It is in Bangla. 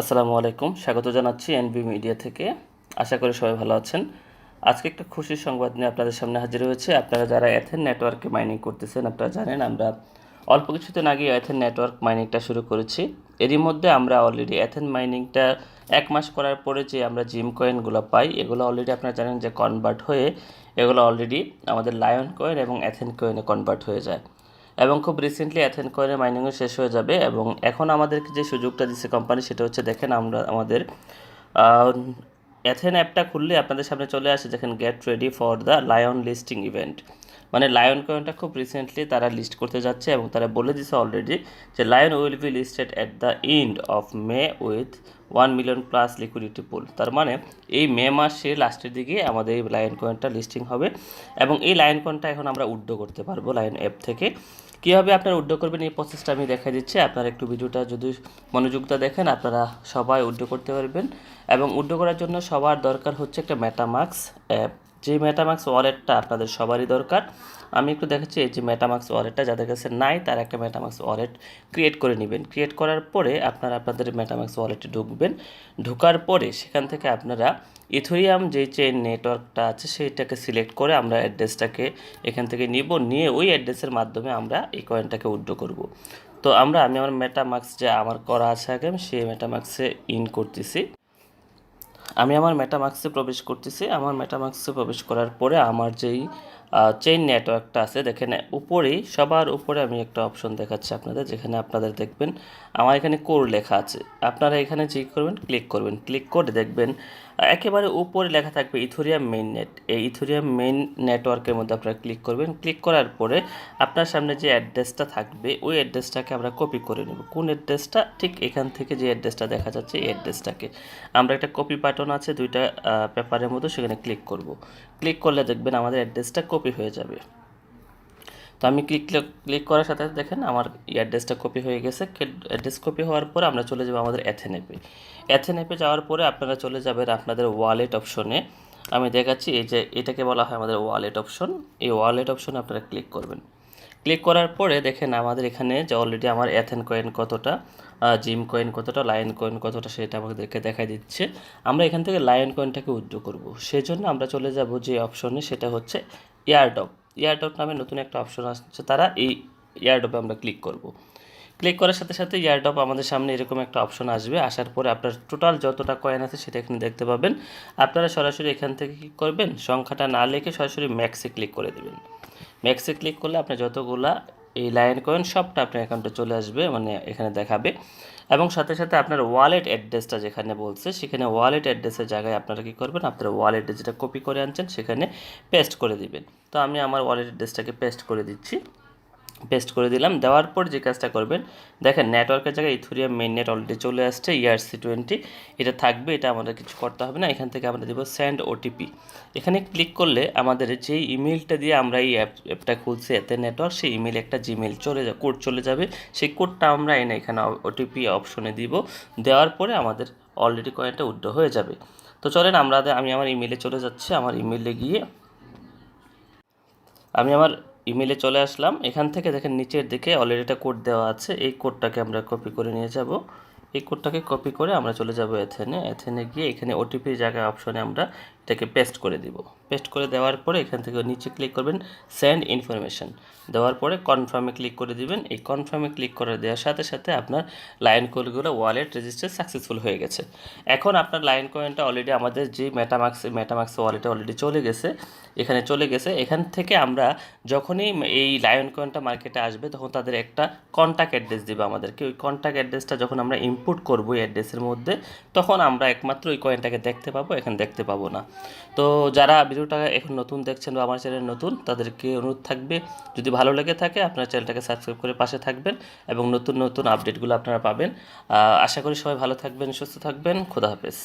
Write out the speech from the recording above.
আসসালামু আলাইকুম। স্বাগত জানাচ্ছি এনবি মিডিয়া থেকে। আশা করি সবাই ভালো আছেন। আজকে একটা খুশির সংবাদ নিয়ে আপনাদের সামনে হাজির হয়েছে। আপনারা যারা এথেন নেটওয়ার্কে মাইনিং করতেছেন, আপনারা জানেন আমরা অল্প কিছুদিন আগে এথেন নেটওয়ার্ক মাইনিংটা শুরু করেছি। এরই মধ্যে আমরা অলরেডি এথেন মাইনিংটা এক মাস করার পরে যে আমরা জিম কয়েনগুলো পাই, এগুলো অলরেডি আপনারা জানেন যে কনভার্ট হয়ে এগুলো অলরেডি আমাদের লায়ন কয়েন এবং এথেন কয়েনে কনভার্ট হয়ে যায়। এবং খুব রিসেন্টলি অ্যাথেন কয়েনের মাইনিংও শেষ হয়ে যাবে এবং এখন আমাদেরকে যে সুযোগটা দিচ্ছে কোম্পানি সেটা হচ্ছে দেখেন আমরা আমাদের অ্যাথেন অ্যাপটা খুললে আপনাদের সামনে চলে আসে দেখেন get ready for the lion listing event মানে লায়ন কয়েনটা খুব রিসেন্টলি তারা লিস্ট করতে যাচ্ছে এবং তারা বলে দিছে অলরেডি যে lion will be listed at the end of May with one million plus liquidity pool তার মানে এই মে মাসের লাস্টের দিকে আমাদের এই লায়ন কয়েনটা লিস্টিং হবে এবং এই লায়ন কয়েনটা এখন আমরা উড্ডো করতে পারব লায়ন অ্যাপ থেকে। কীভাবে আপনারা উড্ড করবেন এই প্রসেসটা আমি দেখা দিচ্ছি। আপনারা একটু ভিডিওটা যদি মনোযোগটা দেখেন, আপনারা সবাই উড্ড করতে পারবেন। এবং উড্ড করার জন্য সবার দরকার হচ্ছে একটা ম্যাটামার্কস অ্যাপ যে মেটামাক্স ওয়ালেটটা আপনাদের সবারই দরকার, আমি একটু দেখাচ্ছি এই যে মেটামাক্স ওয়ালেটটা যাদের কাছে নাই, তারা একটা মেটামাক্স ওয়ালেট ক্রিয়েট করে নেবেন। ক্রিয়েট করার পরে আপনারা আপনাদের মেটামাক্স ওয়ালেটে ঢুকবেন। ঢোকার পরে সেখান থেকে আপনারা ইথোরিয়াম যে চেইন নেটওয়ার্কটা আছে, সেইটাকে সিলেক্ট করে আমরা অ্যাড্রেসটাকে এখান থেকে নিব। নিয়ে ওই অ্যাড্রেসের মাধ্যমে আমরা এই কয়েনটাকে উইথড্র করব। তো আমরা, আমি আমার মেটামাক্স যে আমার করা আছে আগে সেই মেটামাক্সে ইন করতেছি। আমি আমার মেটামাক্সে প্রবেশ করতেছি। আমার মেটামাক্সে প্রবেশ করার পরে আমার যেই চেইন নেটওয়ার্কটা আছে, দেখেন উপরেই, সবার উপরে আমি একটা অপশন দেখাচ্ছি আপনাদের, যেখানে আপনাদের দেখবেন, আমার এখানে কোর লেখা আছে। আপনারা এখানে চেক করবেন ক্লিক করবেন। ক্লিক করে দেখবেন একেবারে উপরে লেখা থাকবে ইথোরিয়াম মেইন নেট এই ইথোরিয়াম মেইন নেটওয়ার্কের মধ্যে আপনারা ক্লিক করবেন। ক্লিক করার পরে আপনার সামনে যে অ্যাড্রেসটা থাকবে, ওই অ্যাড্রেসটাকে আমরা কপি করে নেব। কোন অ্যাড্রেসটা ঠিক এখান থেকে যে অ্যাড্রেসটা দেখা যাচ্ছে, এই অ্যাড্রেসটাকে আমরা একটা কপি বাটন আছে, দুইটা পেপারের মতো সেখানে ক্লিক করব। ক্লিক করলে দেখবেন আমাদের অ্যাড্রেসটা কপি হয়ে যাবে। তো আমি ক্লিক ক্লিক করার সাথে সাথে দেখেন আমার অ্যাড্রেসটা কপি হয়ে গেছে। অ্যাড্রেস কপি হওয়ার পরে আমরা চলে যাব আমাদের অ্যাথেন অ্যাপে অ্যাথেন অ্যাপে যাওয়ার পরে আপনারা চলে যাবেন আপনাদের ওয়ালেট অপশনে আমি দেখাচ্ছি এই যে এটাকে বলা হয় আমাদের ওয়ালেট অপশন এই ওয়ালেট অপশনে আপনারা ক্লিক করবেন। ক্লিক করার পরে দেখেন আমাদের এখানে যে অলরেডি আমার অ্যাথেন কয়েন কতটা জিম কয়েন কতটা লায়ন কয়েন কতটা সেটা আমাদেরকে দেখাই দিচ্ছে। আমরা এখান থেকে লায়ন কয়েনটাকে উইথড্র করব। সেই জন্য আমরা চলে যাব যে অপশনে সেটা হচ্ছে এয়ারডপ এয়ারডপ নামে নতুন একটা অপশন আসছে, তারা এই এয়ারডপে আমরা ক্লিক করব। ক্লিক করার সাথে সাথে এয়ারডপ আমাদের সামনে এরকম একটা অপশন আসবে, আসার পরে আপনার টোটাল যতটা কয়েন আছে সেটা এখানে দেখতে পাবেন। আপনারা সরাসরি এখান থেকে কী করবেন, সংখ্যাটা না লিখে সরাসরি ম্যাক্সে ক্লিক করে দেবেন। ম্যাক্সে ক্লিক করলে আপনার যতগুলা এই লাইন কয়েন সবটা আপনার অ্যাকাউন্টে চলে আসবে মানে এখানে দেখাবে। এবং সাথে সাথে আপনার ওয়ালেট অ্যাড্রেসটা যেখানে বলছে, সেখানে ওয়ালেট অ্যাড্রেসের জায়গায় আপনারা কী করবেন, আপনার ওয়ালেট যেটা কপি করে আনছেন, সেখানে পেস্ট করে দিবেন। তো আমি আমার ওয়ালেট অ্যাড্রেসটাকে পেস্ট করে দিচ্ছি। পেস্ট করে দিলাম, দেওয়ার পর যে কাজটা করবেন, দেখেন নেটওয়ার্কের জায়গায় ইথুরিয়াম মেন নেট অলরেডি চলে আসছে ইয়ারসি টোয়েন্টি এটা থাকবে, এটা আমাদের কিছু করতে হবে না, এখান থেকে আমরা দেবো স্যান্ড ওটিপি এখানে ক্লিক করলে আমাদের যে ইমেলটা দিয়ে আমরা এই অ্যাপ অ্যাপটা খুলছি, এতে নেটওয়ার্ক সেই ইমেল একটা জিমেল চলে যা কোড চলে যাবে। সেই কোডটা আমরা এনে এখানে ওটিপি অপশনে দিব, দেওয়ার পরে আমাদের অলরেডি কয়েনটা উড্ড হয়ে যাবে। তো চলেন, আমরা আমি আমার ইমেলে চলে যাচ্ছি, আমার ইমেলে গিয়ে আমি আমার ইমেলে চলে আসলাম। এখান থেকে দেখেন নিচের দিকে অলরেডি একটা কোড দেওয়া আছে। এই কোডটাকে আমরা কপি করে নিয়ে যাব। এই কোডটাকে কপি করে আমরা চলে যাব এথেনে এথেনে গিয়ে এখানে ওটিপির জায়গায় অপশনে আমরা এটাকে পেস্ট করে দিব। পেস্ট করে দেওয়ার পরে এখান থেকে নিচে ক্লিক করবেন সেন্ড ইনফরমেশন দেওয়ার পরে কনফার্মে ক্লিক করে দিবেন। এই কনফার্মে ক্লিক করে দেওয়ার সাথে সাথে আপনার লাইন কোডগুলো ওয়ালেট রেজিস্টার সাকসেসফুল হয়ে গেছে। এখন আপনার লাইন কয়েনটা অলরেডি আমাদের যে মেটামাক্স মেটামাক্স ওয়ালেটে অলরেডি চলে গেছে, এখানে চলে গেছে। এখান থেকে আমরা যখনই এই লায়ন কয়েনটা মার্কেটে আসবে, তখন তাদের একটা কন্ট্যাক্ট অ্যাড্রেস দেবে আমাদেরকে। ওই কন্ট্যাক্ট অ্যাড্রেসটা যখন আমরা ইনপুট করব এই অ্যাড্রেসের মধ্যে, তখন আমরা একমাত্র ওই কয়েনটাকে দেখতে পাবো, এখানে দেখতে পাবো না। তো যারা ভিডিওটা এখন নতুন দেখছেন বা আমার চ্যানেল নতুন, তাদেরকে অনুরোধ থাকবে, যদি ভালো লেগে থাকে আপনার চ্যানেলটাকে সাবস্ক্রাইব করে পাশে থাকবেন এবং নতুন নতুন আপডেটগুলো আপনারা পাবেন। আশা করি সবাই ভালো থাকবেন, সুস্থ থাকবেন, খোদা হাফেজ।